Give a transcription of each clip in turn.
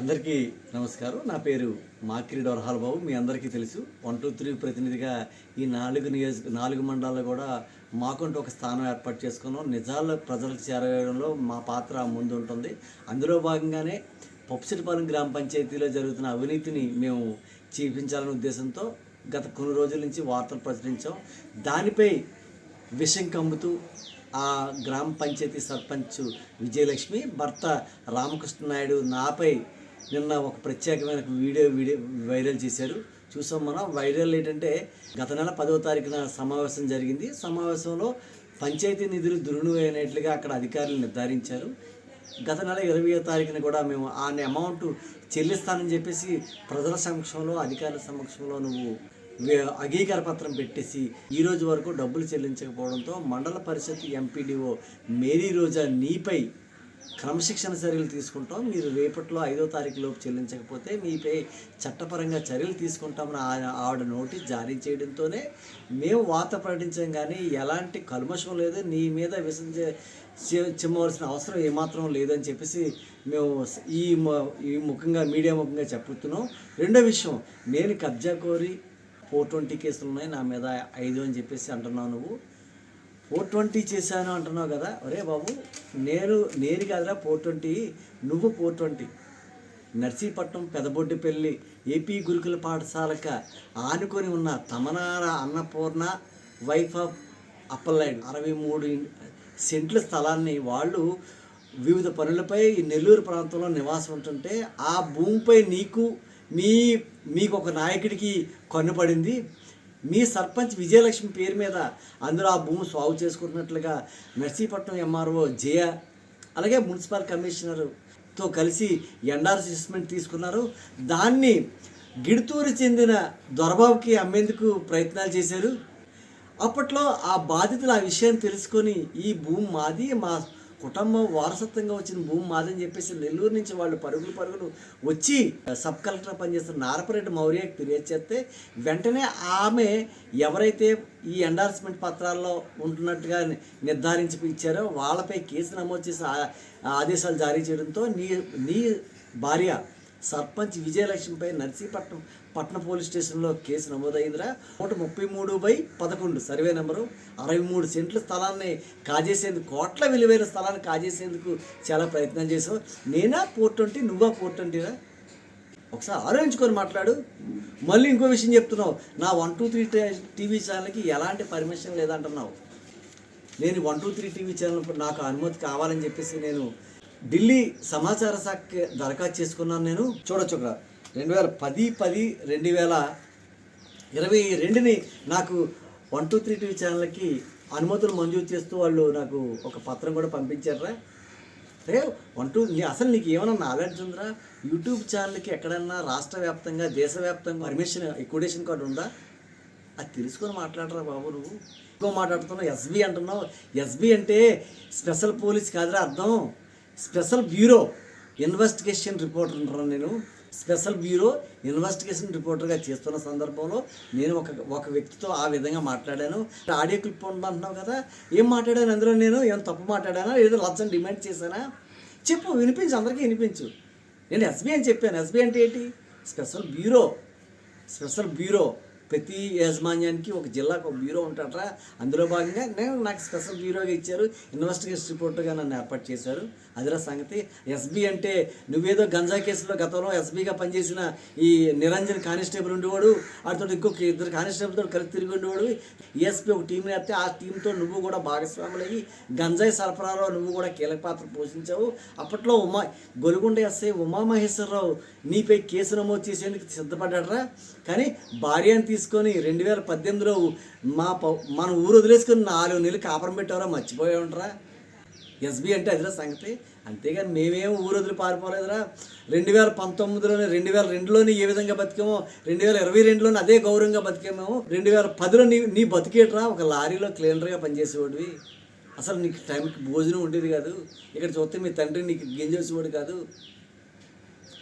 అందరికీ నమస్కారం. నా పేరు మాకిరి డొరహాల్ బాబు. మీ అందరికీ తెలుసు వన్ టూ త్రీ ప్రతినిధిగా ఈ నాలుగు నియోజక నాలుగు మండలాల్లో కూడా మాకంటూ ఒక స్థానం ఏర్పాటు చేసుకున్నాం. నిజాలు ప్రజలకు చేరవేయడంలో మా పాత్ర ముందు ఉంటుంది అందులో భాగంగానే పొప్సిటిపాలెం గ్రామ పంచాయతీలో జరుగుతున్న అవినీతిని మేము చూపించాలనే ఉద్దేశంతో గత కొన్ని రోజుల నుంచి వార్తలు ప్రచురించాం. దానిపై విషం కమ్ముతూ ఆ గ్రామ పంచాయతీ సర్పంచ్ విజయలక్ష్మి భర్త రామకృష్ణ నాయుడు నాపై నిన్న ఒక ప్రత్యేకమైన వీడియో వీడియో వైరల్ చేశారు చూసాం మనం. వైరల్ ఏంటంటే గత నెల పదవ తారీఖున సమావేశం జరిగింది. సమావేశంలో పంచాయతీ నిధులు దుర్వినియోగమైనట్లుగా అక్కడ అధికారులు నిర్ధారించారు. గత నెల ఇరవై తారీఖున కూడా మేము ఆ అమౌంట్ చెల్లిస్తానని చెప్పేసి ప్రజల సమక్షంలో అధికారుల సమక్షంలో నువ్వు అంగీకార పత్రం పెట్టేసి ఈ రోజు వరకు డబ్బులు చెల్లించకపోవడంతో మండల పరిషత్ ఎంపీడీఓ మేరీ రోజా నీపై క్రమశిక్షణ చర్యలు తీసుకుంటాం. మీరు రేపట్లో ఐదో తారీఖు లోపు చెల్లించకపోతే మీపై చట్టపరంగా చర్యలు తీసుకుంటామని ఆయన ఆవిడ నోటీస్ జారీ చేయడంతోనే మేము వార్త ప్రకటించాం కానీ ఎలాంటి కల్మషం లేదు. నీ మీద విసం చిమ్మవలసిన అవసరం ఏమాత్రం లేదని చెప్పేసి మేము ఈ ఈ ముఖంగా మీడియా ముఖంగా చెప్పుతున్నాం. రెండో విషయం నేను కబ్జా కోరి ఫోర్ ట్వంటీ కేసులు ఉన్నాయి నా మీద ఐదు అని చెప్పేసి అంటున్నావు నువ్వు. ఫోర్ ట్వంటీ చేశాను అంటున్నావు కదా ఒరే బాబు నేను నేను కాదురా ఫోర్ ట్వంటీ నువ్వు four twenty. Narsipatnam Pedaboddepalli AP గురుకుల పాఠశాలక ఆనుకొని ఉన్న తమనార అన్నపూర్ణ వైఫ్ ఆఫ్ అప్పలనాయుడు. అరవై మూడు సెంట్ల స్థలాన్ని వాళ్ళు వివిధ పనులపై ఈ నెల్లూరు ప్రాంతంలో నివాసం ఉంటుంటే ఆ భూమిపై నీకు మీ మీకు ఒక నాయకుడికి కన్నుపడింది మీ సర్పంచ్ విజయలక్ష్మి పేరు మీద అందులో ఆ భూమి సాగు చేసుకుంటున్నట్లుగా నర్సీపట్నం ఎంఆర్ఓ జయ అలాగే మున్సిపల్ కమిషనర్తో కలిసి ఎన్ఆర్ అసెస్మెంట్ తీసుకున్నారు. దాన్ని గిడుతూరు చెందిన దొరబాబుకి అమ్మేందుకు ప్రయత్నాలు చేశారు. అప్పట్లో ఆ బాధితులు ఆ విషయం తెలుసుకొని ఈ భూమి మాది మా కుటుంబం వారసత్వంగా వచ్చిన భూమి మాదని చెప్పేసి నెల్లూరు నుంచి వాళ్ళు పరుగులు పరుగులు వచ్చి సబ్ కలెక్టర్ పనిచేస్తున్న నారపరెడ్డి మౌర్యకి ఫిర్యాదు చేస్తే వెంటనే ఆమె ఎవరైతే ఈ ఎండార్స్మెంట్ పత్రాల్లో ఉంటున్నట్టుగా నిర్ధారించి ఇచ్చారో వాళ్ళపై కేసు నమోదు చేసి ఆదేశాలు జారీ చేయడంతో నీ నీ భార్య సర్పంచ్ విజయలక్ష్మిపై నర్సీపట్నం పట్న పోలీస్ స్టేషన్లో కేసు నమోదైందిరా. నూట ముప్పై మూడు బై పదకొండు సర్వే నెంబరు. అరవై మూడు సెంట్ల స్థలాన్ని కాజేసేందుకు కోట్ల విలువైన స్థలాన్ని కాజేసేందుకు చాలా ప్రయత్నం చేసావు. నేనా పోర్ట్ అంటే నువ్వా పోర్ట్ అంటేరా ఒకసారి ఆలోచించుకొని మాట్లాడు. మళ్ళీ ఇంకో విషయం చెప్తున్నావు. నా వన్ టూ త్రీ టీవీ ఛానల్కి ఎలాంటి పర్మిషన్ లేదంటున్నావు. నేను one two three TV channel నాకు అనుమతి కావాలని చెప్పేసి నేను ఢిల్లీ సమాచార శాఖ దరఖాస్తు చేసుకున్నాను నేను. చూడొచ్చు ఇక్కడ. రెండు వేల పది పది రెండు వేల ఇరవై రెండుని నాకు వన్ టూ త్రీ టీవీ ఛానల్కి అనుమతులు మంజూరు చేస్తూ వాళ్ళు నాకు ఒక పత్రం కూడా పంపించారా అరే వన్ టూ నీ అసలు నీకు ఏమైనా నాలెడ్జ్ ఉందిరా? యూట్యూబ్ ఛానల్కి ఎక్కడన్నా రాష్ట్ర వ్యాప్తంగా దేశవ్యాప్తంగా పర్మిషన్ ఎక్విడేషన్ కార్డు ఉందా? అది తెలుసుకొని మాట్లాడరా బాబు నువ్వు. ఇంకో మాట్లాడుతున్నావు? ఎస్బీ అంటున్నావు. ఎస్బీ అంటే స్పెషల్ పోలీస్ కాదురా అర్థం. స్పెషల్ బ్యూరో ఇన్వెస్టిగేషన్ రిపోర్టర్ అంటారా నేను. స్పెషల్ బ్యూరో ఇన్వెస్టిగేషన్ రిపోర్టర్గా చేస్తున్న సందర్భంలో నేను ఒక ఒక వ్యక్తితో ఆ విధంగా మాట్లాడాను. ఆడియో క్లిప్ ఉందంటున్నావు కదా ఏం మాట్లాడాను అందులో నేను? ఏం తప్పు మాట్లాడానా? ఏదో లచ్చం డిమాండ్ చేశానా? చెప్పు వినిపించు అందరికీ వినిపించు. నేను ఎస్బీ అని చెప్పాను. ఎస్బీ అంటే ఏంటి? Special bureau. Special bureau. ప్రతి యాజమాన్యానికి ఒక జిల్లాకు ఒక బ్యూరో ఉంటాడరా. అందులో భాగంగా నేను నాకు స్పెషల్ బ్యూరోగా ఇచ్చారు. ఇన్వెస్టిగేషన్ రిపోర్టర్గా నన్ను ఏర్పాటు చేశారు. అదిరా సంగతి ఎస్బీ అంటే నువ్వేదో గంజా కేసులో గతంలో ఎస్బీగా పనిచేసిన ఈ నిరంజన్ కానిస్టేబుల్ ఉండేవాడు వాటితో ఇంకొక ఇద్దరు కానిస్టేబుల్తో కలిసి తిరిగి ఉండేవాడు. ఈఎస్పీ ఒక టీం వేస్తే ఆ టీంతో నువ్వు కూడా భాగస్వాములయ్యి గంజాయి సరఫరాలో నువ్వు కూడా కీలక పాత్ర పోషించావు. అప్పట్లో ఉమా గొలుగుండ ఎస్ఐ ఉమామహేశ్వరరావు నీపై కేసు నమోదు చేసేందుకు సిద్ధపడ్డాడరా. కానీ భార్యను తీసుకొని రెండు వేల పద్దెనిమిదిలో మా ప- మన ఊరు వదిలేసుకొని నాలుగు నెలలు కాపురం పెట్టారా మర్చిపోయా ఉంటారా ఎస్బీ అంటే అదిరా సంగతి. అంతేగాని మేమేం ఊరు వదిలి పారిపోలేదురా. రెండు వేల పంతొమ్మిదిలోనే రెండు వేల రెండులోనే ఏ విధంగా బతికామో రెండు వేల ఇరవై రెండులోనే అదే గౌరవంగా బతికామేమో రెండు వేల పదిలో నీ నీ బతికేట్రా ఒక లారీలో క్లీనర్గా పనిచేసేవాడివి. అసలు నీకు టైంకి భోజనం ఉండేది కాదు. ఇక్కడ చూస్తే మీ తండ్రి నీకు గింజేసేవాడు కాదు.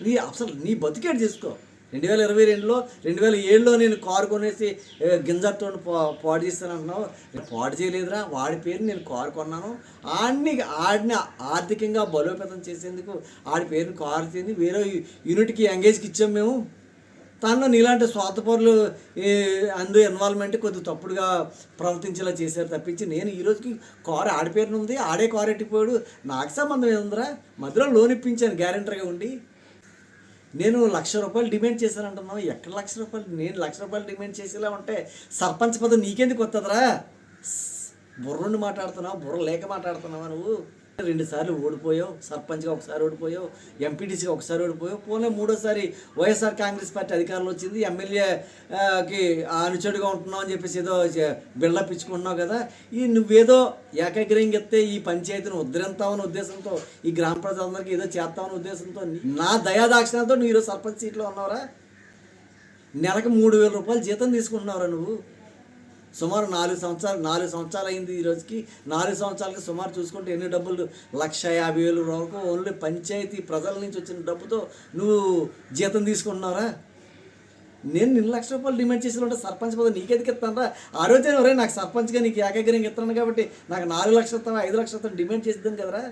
నీ అసలు నీ బతికేట్ చేసుకో. రెండు వేల ఇరవై రెండులో రెండు వేల ఏడులో నేను కారు కొనేసి గింజతో పాడు చేస్తాను అంటున్నావు నేను పాడు చేయలేదురా వాడి పేరు నేను కారు కొన్నాను. ఆడిని ఆడిని ఆర్థికంగా బలోపేతం చేసేందుకు ఆడి పేరుని కారు చేసి వేరే యూనిట్కి ఎంగేజ్కి ఇచ్చాం మేము. తనలో నీలాంటి స్వార్థపరులు అందు ఇన్వాల్వ్మెంట్ కొద్దిగా తప్పుడుగా ప్రవర్తించేలా చేశారు తప్పించి నేను ఈ రోజుకి కారు ఆడి పేరున ఉంది ఆడే కారు ఎట్టిపోయాడు? నాకు సంబంధం ఏముందిరా? మధ్యలో లోన్ ఇప్పించాను గ్యారెంటర్గా ఉండి. నేను లక్ష రూపాయలు డిమాండ్ చేశానంటున్నావు. ఎక్కడ లక్ష రూపాయలు? నేను లక్ష రూపాయలు డిమాండ్ చేసేలా ఉంటే సర్పంచ్ పదవి నీకెందుకు వస్తుందిరా బుర్రుండి మాట్లాడుతున్నావు? బుర్ర లేక మాట్లాడుతున్నావా నువ్వు? రెండు సార్లు ఓడిపోయావు సర్పంచ్గా ఒకసారి ఓడిపోయావు ఎంపీటీసీగా ఒకసారి ఓడిపోయావు. పోలే మూడోసారి వైఎస్ఆర్ కాంగ్రెస్ పార్టీ అధికారంలో వచ్చింది ఎమ్మెల్యేకి అనుచరుడుగా ఉంటున్నావు అని చెప్పేసి ఏదో బిల్డప్ ఇచ్చుకుంటున్నావు కదా. ఈ నువ్వేదో ఏకాగ్రహం ఎత్తే ఈ పంచాయతీని ఉద్ధరిస్తామని ఉద్దేశంతో ఈ గ్రామ ప్రజలందరికీ ఏదో చేస్తామని ఉద్దేశంతో నా దయాదాక్షిణాలతో నువ్వు ఈరోజు సర్పంచ్ సీట్లో ఉన్నావురా? నెలకు మూడు వేల రూపాయలు జీతం తీసుకుంటున్నావురా నువ్వు. సుమారు నాలుగు సంవత్సరాలు నాలుగు సంవత్సరాలు అయింది ఈ రోజుకి. నాలుగు సంవత్సరాలకి సుమారు చూసుకుంటే ఎన్ని డబ్బులు? లక్ష యాభై వేలు వరకు ఓన్లీ పంచాయతీ ప్రజల నుంచి వచ్చిన డబ్బుతో నువ్వు జీతం తీసుకుంటున్నావురా? నేను నిన్న లక్ష రూపాయలు డిమాండ్ చేసిన ఉంటే సర్పంచ్ పదవి నీకెందుకు ఇస్తానరా? ఆ రోజే ఎవరే నాకు సర్పంచ్గా నీకు ఏకాగ్రంగా ఇస్తాను కాబట్టి నాకు నాలుగు లక్షలు ఐదు లక్షలు ఇస్తాను డిమాండ్ చేద్దాం కదరా?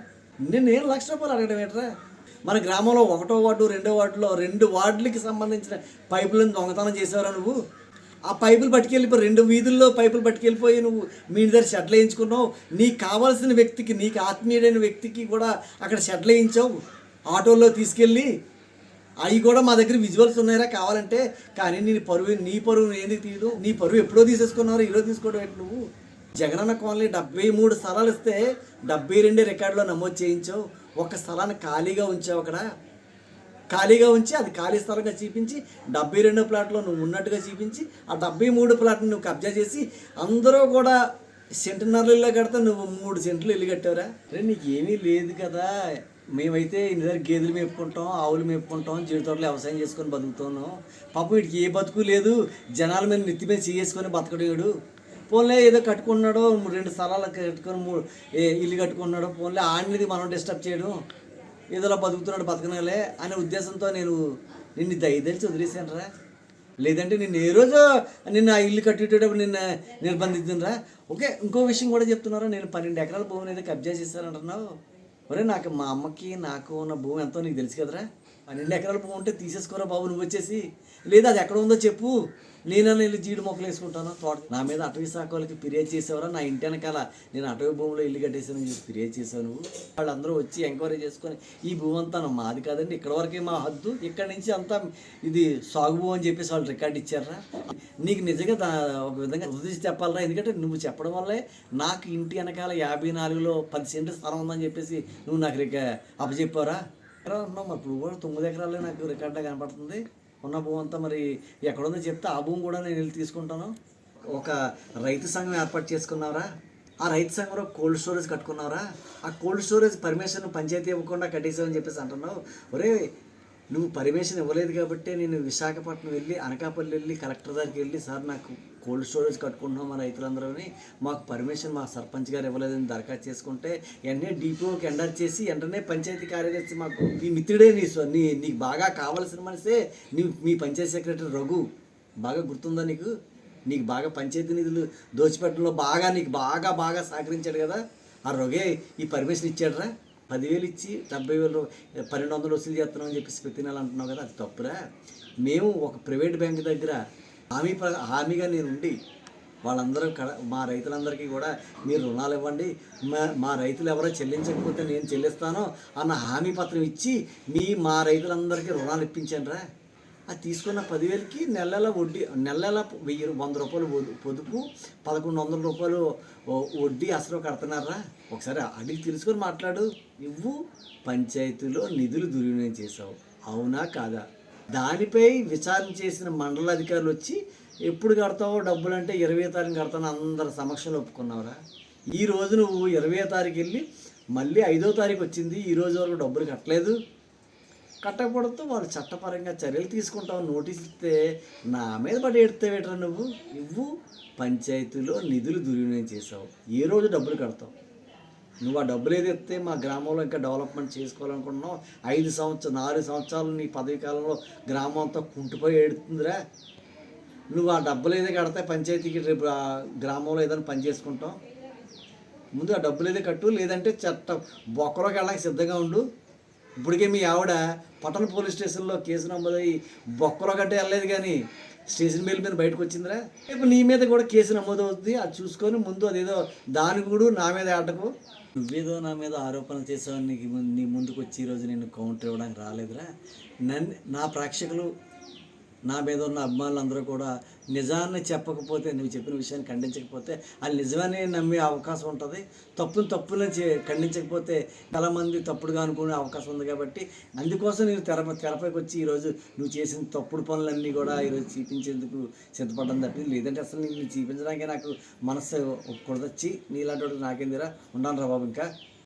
నేను నేను లక్ష రూపాయలు అడగడం ఏంట్రా? మన గ్రామంలో ఒకటో వార్డు రెండో వార్డులో రెండు వార్డులకి సంబంధించిన పైపులను దొంగతనం చేసేవరా నువ్వు? ఆ పైపులు పట్టుకెళ్ళిపోయి రెండు వీధుల్లో పైపులు పట్టుకెళ్ళిపోయి నువ్వు మీ దగ్గర షెడ్లు వేయించుకున్నావు. నీకు కావాల్సిన వ్యక్తికి నీకు ఆత్మీయుడైన వ్యక్తికి కూడా అక్కడ షెడ్లు వేయించావు. ఆటోలో తీసుకెళ్ళి అవి కూడా మా దగ్గర విజువల్స్ ఉన్నాయరా కావాలంటే. కానీ నీ పరువు నీ పరువు ఏంది తీయదు. నీ పరువు ఎప్పుడో తీసేసుకున్నారు ఈరోజు తీసుకోవడం ఏంటి నువ్వు? జగనన్న కోనలే డెబ్బై మూడు స్థలాలు ఇస్తే డెబ్బై రెండు రికార్డులో నమోదు చేయించావు. ఒక స్థలాన్ని ఖాళీగా ఉంచావు అక్కడ. ఖాళీగా ఉంచి అది ఖాళీ స్థలంగా చూపించి డెబ్బై రెండో ప్లాట్లో నువ్వు ఉన్నట్టుగా చూపించి ఆ డెబ్బై మూడు ప్లాట్ని నువ్వు కబ్జా చేసి అందరూ కూడా సెంటున్నరలో కడితే నువ్వు మూడు సెంట్లు ఇల్లు కట్టావురా. రే నీకు ఏమీ లేదు కదా. మేమైతే ఇన్ని దగ్గర గేదెలు మేపుకుంటాం ఆవులు మేపుకుంటాం జీడితోటలు వ్యవసాయం చేసుకొని బతుకుతున్నాం. పాపం వీడికి ఏ బతుకు లేదు. జనాల మీద నెత్తి మీద చేసుకొని బతకడేడు. పోన్లే ఏదో కట్టుకున్నాడో రెండు స్థలాలు కట్టుకొని మూడు ఇల్లు కట్టుకున్నాడో పోన్లే ఆడినది మనం డిస్టర్బ్ చేయడం. ఏదోలా బతుకుతున్నాడు బతకనలే అనే ఉద్దేశంతో నేను నిన్ను దయదలిచి వదిలేశాను రా లేదంటే నిన్ను ఏ రోజు నిన్న ఆ ఇల్లు కట్టేటప్పుడు నిన్న నిర్బంధించరా ఓకే ఇంకో విషయం కూడా చెప్తున్నారా? నేను పన్నెండు ఎకరాల భూమిని అయితే కబ్జా చేశానంటున్నావు. ఒరే నాకు మా అమ్మకి నాకు ఉన్న భూమి ఎంతో నీకు తెలుసు కదరా. పన్నెండు ఎకరాల భూమి ఉంటే తీసేసుకోరా బాబు నువ్వు వచ్చేసి. లేదా అది ఎక్కడ ఉందో చెప్పు. నేనన్నా వెళ్ళి జీడి మొక్కలు వేసుకుంటాను? తోట నా మీద అటవీ శాఖ వాళ్ళకి ఫిర్యాదు చేసేవారా? నా ఇంటి వెనకాల నేను అటవీ భూమిలో ఇల్లు కట్టేసాను చెప్పి ఫిర్యాదు చేశాను వాళ్ళందరూ వచ్చి ఎంక్వైరీ చేసుకొని ఈ భూమి అంతా మాది కాదండి ఇక్కడ వరకే మా హద్దు ఇక్కడ నుంచి అంతా ఇది సాగు భూమి అని చెప్పేసి వాళ్ళు రికార్డు ఇచ్చారా? నీకు నిజంగా ఒక విధంగా రుచి చెప్పాలరా? ఎందుకంటే నువ్వు చెప్పడం వల్లే నాకు ఇంటి వెనకాల యాభై నాలుగులో పది సెంట్లు స్థలం ఉందని చెప్పేసి నువ్వు నాకు రిక అప్పచెప్పారా ఎకరాలు ఉన్నాం మరి ఇప్పుడు కూడా తొమ్మిది ఎకరాలే నాకు రికార్డుగా కనపడుతుంది. ఉన్న భూమి అంతా మరి ఎక్కడుందో చెప్తే ఆ భూమి కూడా నేను వెళ్ళి తీసుకుంటాను. ఒక రైతు సంఘం ఏర్పాటు చేసుకున్నారా? ఆ రైతు సంఘంలో కోల్డ్ స్టోరేజ్ కట్టుకున్నారా? ఆ కోల్డ్ స్టోరేజ్ పర్మిషన్ పంచాయతీ ఇవ్వకుండా కట్టేసామని చెప్పేసి అంటున్నావు. ఒరే నువ్వు పర్మిషన్ ఇవ్వలేదు కాబట్టి నేను విశాఖపట్నం వెళ్ళి అనకాపల్లి వెళ్ళి కలెక్టర్ దగ్గరికి వెళ్ళి సార్ నాకు కోల్డ్ స్టోరేజ్ కట్టుకుంటున్నాం మా రైతులందరూని. మాకు పర్మిషన్ మా సర్పంచ్ గారు ఇవ్వలేదని దరఖాస్తు చేసుకుంటే వెంటనే డిపోకి ఎండర్ చేసి వెంటనే పంచాయతీ కార్యదర్శి మాకు మీ మిత్రుడే నీ సో నీ నీకు బాగా కావాల్సిన మనిషే. నీ మీ పంచాయతీ సెక్రటరీ రఘు. బాగా గుర్తుందా నీకు? నీకు బాగా పంచాయతీ నిధులు దోచిపెట్టడంలో బాగా నీకు బాగా బాగా సహకరించాడు కదా. ఆ రొగే ఈ పర్మిషన్ ఇచ్చాడురా. పదివేలు ఇచ్చి డెబ్బై వేలు పన్నెండు వందలు వసూలు చేస్తున్నాం అని చెప్పేసి ప్రతి నెల అంటున్నావు కదా. అది తప్పురా. మేము ఒక ప్రైవేట్ బ్యాంక్ దగ్గర హామీ హామీగా నేను ఉండి వాళ్ళందరూ కడ మా రైతులందరికీ కూడా మీరు రుణాలు ఇవ్వండి మా మా రైతులు ఎవరో చెల్లించకపోతే నేను చెల్లిస్తాను అన్న హామీ పత్రం ఇచ్చి మీ మా రైతులందరికీ రుణాలు ఇప్పించాను రా. అది తీసుకున్న పదివేలకి నెల నెల వడ్డీ నెల నెల వెయ్యి వంద రూపాయలు పొదుపు పదకొండు వందల రూపాయలు వడ్డీ అసలు కడుతున్నారా? ఒకసారి అడిగి తెలుసుకొని మాట్లాడు. నువ్వు పంచాయతీలో నిధులు దుర్వినియోగం చేసావు. అవునా కాదా? దానిపై విచారణ చేసిన మండల అధికారులు వచ్చి ఎప్పుడు కడతావో డబ్బులు అంటే ఇరవై తారీఖు కడతాను అందరి సమక్షంలో ఒప్పుకున్నావురా. ఈ రోజు నువ్వు ఇరవై తారీఖు వెళ్ళి మళ్ళీ ఐదో తారీఖు వచ్చింది ఈ రోజు వరకు డబ్బులు కట్టలేదు. కట్టకపోవడంతో వాళ్ళు చట్టపరంగా చర్యలు తీసుకుంటావు నోటీస్ ఇస్తే నా మీద పడి ఎడతావేట్రా నువ్వు? నువ్వు పంచాయతీలో నిధులు దుర్వినియోగం చేసావు. ఏ రోజు డబ్బులు కడతావు? నువ్వు ఆ డబ్బులు ఏదైతే ఇస్తే మా గ్రామంలో ఇంకా డెవలప్మెంట్ చేసుకోవాలనుకుంటున్నావు ఐదు సంవత్సరం నాలుగు సంవత్సరాలు నీ పదవి కాలంలో గ్రామం అంతా కుంటుపోయి ఏడుతుందిరా. నువ్వు ఆ డబ్బులు ఏదో కడితే పంచాయతీకి రేపు ఆ గ్రామంలో ఏదైనా పని చేసుకుంటాం ముందు ఆ డబ్బులు ఏదో కట్టు లేదంటే చట్ట బొక్కలోకి వెళ్ళడానికి సిద్ధంగా ఉండు. ఇప్పటికే మీ ఆవిడ పట్టణ పోలీస్ స్టేషన్లో కేసు నమోదయ్యి బొక్కలో గట్టే వెళ్ళలేదు కానీ స్టేషన్ బెయిల్ మీద బయటకు వచ్చిందిరా. రేపు నీ మీద కూడా కేసు నమోదవుతుంది అది చూసుకొని ముందు అదేదో దాని కూడా నా మీద ఆటకు నువ్వేదో నా మీద ఆరోపణలు చేసావు నీకు ముందు- నీ ముందుకు వచ్చి ఈరోజు నేను కౌంటర్ ఇవ్వడానికి రాలేదురా. నన్ను నా ప్రేక్షకులు నా మీద ఉన్న అభిమానులు అందరూ కూడా నిజాన్ని చెప్పకపోతే నువ్వు చెప్పిన విషయాన్ని ఖండించకపోతే అది నిజమని నమ్మే అవకాశం ఉంటుంది. తప్పుని తప్పులను చే ఖండించకపోతే చాలామంది తప్పుడుగా అనుకునే అవకాశం ఉంది కాబట్టి అందుకోసం నేను తెర తెరపైకి వచ్చి ఈరోజు నువ్వు చేసిన తప్పుడు పనులన్నీ కూడా ఈరోజు చూపించేందుకు సిద్ధపడడం తప్పింది. లేదంటే అసలు నేను చూపించడానికి నాకు మనసు ఒప్పుకొడదొచ్చి నీలాంటి వాడు నాకేందిరా? ఉండాలి రా బాబు ఇంకా.